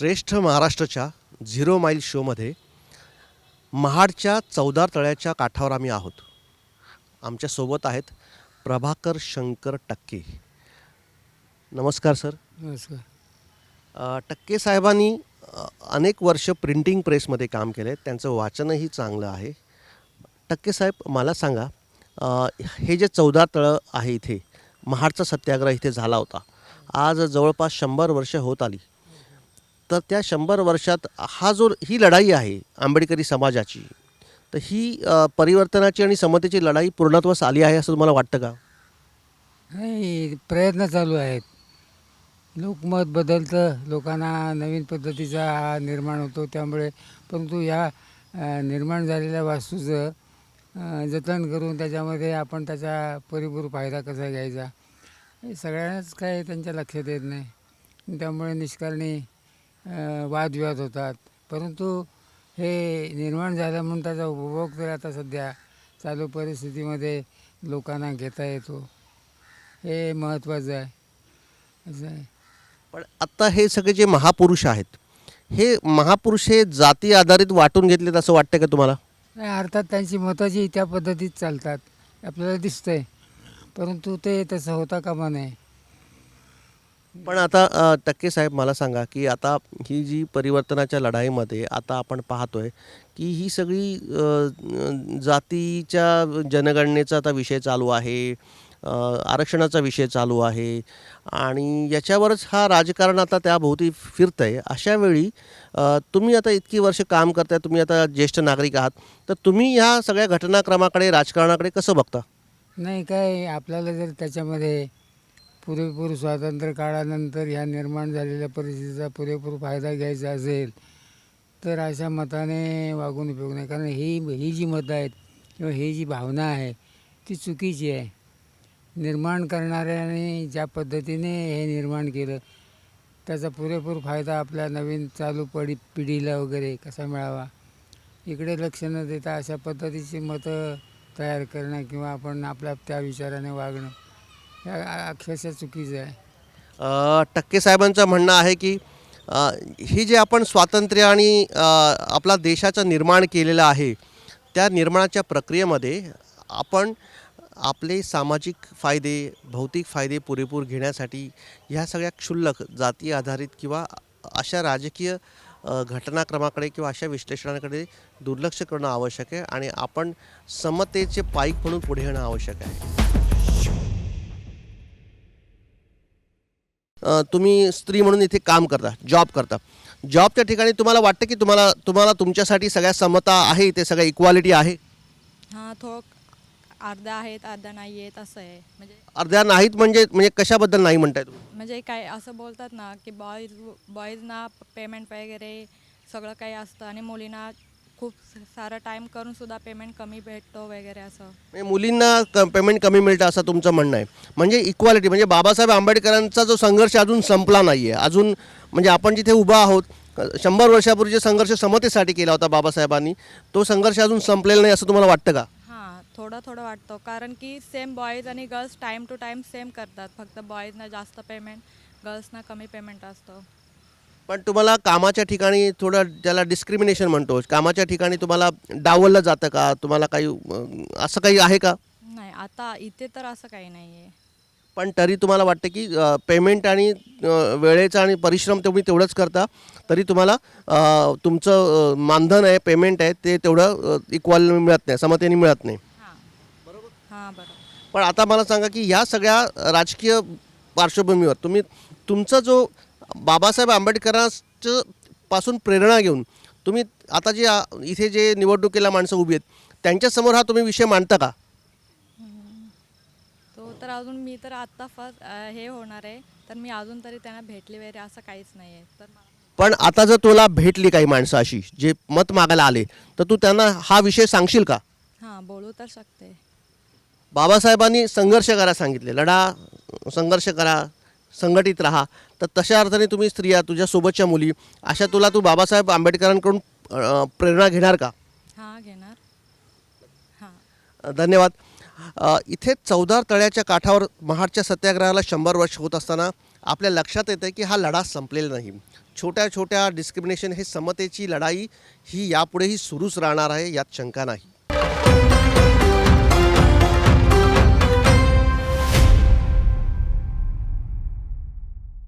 श्रेष्ठ महाराष्ट्राच्या zero mile शोमध्ये महाडच्या चौदार तळ्याच्या काठावर आम्ही आहोत. आमच्यासोबत आहेत प्रभाकर शंकर टक्के. नमस्कार सर. नमस्कार. अ, टक्के साहेबांनी अ, अनेक वर्ष प्रिंटिंग प्रेसमध्ये काम केलं आहे त्यांचं वाचनही चांगलं आहे. टक्के साहेब मला सांगा अ, हे जे चौदा तळं आहे इथे महाडचा सत्याग्रह इथे झाला होता. आज जवळपास शंभर वर्ष होत आली. तर त्या शंभर वर्षात हा जो ही लढाई आहे आंबेडकरी समाजाची तर ही परिवर्तनाची आणि समतेची लढाई पूर्णत्वास आली आहे असं तुम्हाला वाटतं का? नाही प्रयत्न चालू आहेत. लोकमत बदलतं लोकांना नवीन पद्धतीचा निर्माण होतो त्यामुळे. परंतु या निर्माण झालेल्या वास्तूचं जतन करून त्याच्यामध्ये आपण त्याचा परिपूर फायदा कसा घ्यायचा? हे सगळ्यांनाच काय त्यांच्या लक्षात येत नाही. त्यामुळे निष्कारणी वादविवाद होतात. परंतु हे निर्माण झालं म्हणून त्याचा उपभोग तर आता सध्या चालू परिस्थितीमध्ये लोकांना घेता येतो. हे महत्त्वाचं आहे. असं आहे. पण आत्ता हे सगळे जे महापुरुष आहेत हे महापुरुष हे जाती आधारित वाटून घेतलेत असं वाटतं का तुम्हाला? नाही, अर्थात त्यांची मताची त्या पद्धतीत चालतात. आपल्याला दिसतंय. परंतु ते तसं होता कामा नये. पण आता टक्के साहेब मला सांगा की आता ही जी परिवर्तनाच्या लढाईमध्ये आता आपण पाहतोय की ही सगळी जातीच्या जनगणनेचा आता विषय चालू आहे आरक्षणाचा विषय चालू आहे आणि याच्यावरच हा राजकारण आता त्याभोवती फिरतं आहे अशा वेळी तुम्ही आता इतकी वर्ष काम करताय तुम्ही आता ज्येष्ठ नागरिक आहात तर तुम्ही ह्या सगळ्या घटनाक्रमाकडे राजकारणाकडे कसं बघता? नाही काय आपल्याला जर त्याच्यामध्ये पुरेपूर स्वातंत्र्य काळानंतर ह्या निर्माण झालेल्या परिस्थितीचा पुरेपूर फायदा घ्यायचा असेल तर अशा मताने वागून उपयोग नाही. कारण ही ही जी मतं आहेत किंवा ही जी भावना आहे ती चुकीची आहे. निर्माण करणाऱ्याने ज्या पद्धतीने हे निर्माण केलं त्याचा पुरेपूर फायदा आपल्या नवीन चालू पडी पिढीला वगैरे कसा मिळावा? इकडे लक्ष न देता अशा पद्धतीची मतं तयार करणं किंवा आपण आपल्या त्या विचाराने वागणं हे अक्षरशः चुकीचं आहे. अ, टक्के साहेबांचं म्हणणं आहे की अ, जे आपण स्वातंत्र्य आणि अ, आपला देशाचं निर्माण केलेलं आहे त्या निर्माणाच्या प्रक्रियेमध्ये आपण आपले सामाजिक फायदे भौतिक फायदे पुरेपूर घेण्यासाठी ह्या सगळ्या क्षुल्लक जाती आधारित किंवा अशा राजकीय अ, घटनाक्रमाकडे किंवा अशा विश्लेषणाकडे दुर्लक्ष करणं आवश्यक आहे आणि आपण समतेचे पाईक म्हणून पुढे येणं आवश्यक आहे. तुम्ही स्त्री म्हणून इथे काम करता जॉब करता. जॉबच्या ठिकाणी तुम्हाला वाटतं की तुम्हाला तुम्हाला तुमच्यासाठी सगळ्या समता आहे इथे सगळ्या इक्वालिटी आहे? हां थोडं अर्धा आहेत अर्धा नाही आहेत असं आहे. म्हणजे अर्ध्या नाहीत म्हणजे म्हणजे कशाबद्दल नाही म्हणताय तुम्ही? म्हणजे काय असं बोलतात ना की बॉईज बॉईजना पेमेंट वगैरे सगळं काही असतं आणि मुलींना खूप सारा टाईम करून सुद्धा पेमेंट कमी भेटतो वगैरे असं. म्हणजे मुलींना पेमेंट कमी मिळतं असं तुमचं म्हणणं आहे. म्हणजे इक्वालिटी म्हणजे बाबासाहेब आंबेडकरांचा जो संघर्ष अजून संपला नाही आहे अजून म्हणजे आपण जिथे उभा आहोत शंभर वर्षापूर्वी जे संघर्ष समतेसाठी केला होता बाबासाहेबांनी तो संघर्ष अजून संपलेला नाही असं तुम्हाला वाटतं का? हां थोडं थोडं वाटतं. कारण की सेम बॉईज आणि girls time to time same करतात. फक्त बॉईजना जास्त पेमेंट गर्ल्सना कमी पेमेंट असतं. पण तुम्हाला कामाच्या ठिकाणी थोडं त्याला डिस्क्रिमिनेशन म्हणतो कामाच्या ठिकाणी तुम्हाला डावललं जातं का? तुम्हाला काही अं, असं काही आहे का? नाही आता इथे तर असं काही नाही आहे पण तरी तुम्हाला वाटतं की पेमेंट आणि अं, वेळेचा आणि परिश्रम तुम्ही तेवढंच करता तरी तुम्हाला अं, तुमचं अं, मानधन आहे पेमेंट आहे ते तेवढं इक्वल मिळत नाही समतेने मिळत नाही. हां. बरोबर हां बरोबर. पण आता मला सांगा की ह्या सगळ्या राजकीय पार्श्वभूमीवर तुम्ही तुमचा जो बाबासाहेब आंबेडकरांचं पासून प्रेरणा घेऊन तुम्ही आता जे इथे जे निवडणुकीला माणसं उभी आहेत त्यांच्यासमोर हा तुम्ही विषय मांडता का? तो तर अजून मी तर आत्ता फर्स्ट हे होणार आहे तर मी अजून तरी त्यांना भेटले वगैरे असं काहीच नाही आहे. तर पण आता जर तुला भेटली काही माणसं अशी जे मत मागायला आले तर तू त्यांना हा विषय सांगशील का? हां बोलू तर शकते. बाबासाहेबांनी संघर्ष करा सांगितले लढा संघर्ष करा. संघटित राहा. तर तशा अर्थाने तुम्ही स्त्रिया तुझ्या सोबतच्या मुली अशा तुला तू बाबासाहेब आंबेडकरांकडून प्रेरणा घेणार का? हां घेणार. हां. धन्यवाद. इथे चौदार तळ्याच्या काठावर महाडच्या सत्याग्रहाला शंभर वर्ष होत असताना आपल्या लक्षात येतं की हा लढा संपलेला नाही. छोट्या छोट्या डिस्क्रिमिनेशन हे समतेची लढाई ही यापुढेही सुरूच राहणार आहे यात शंका नाही.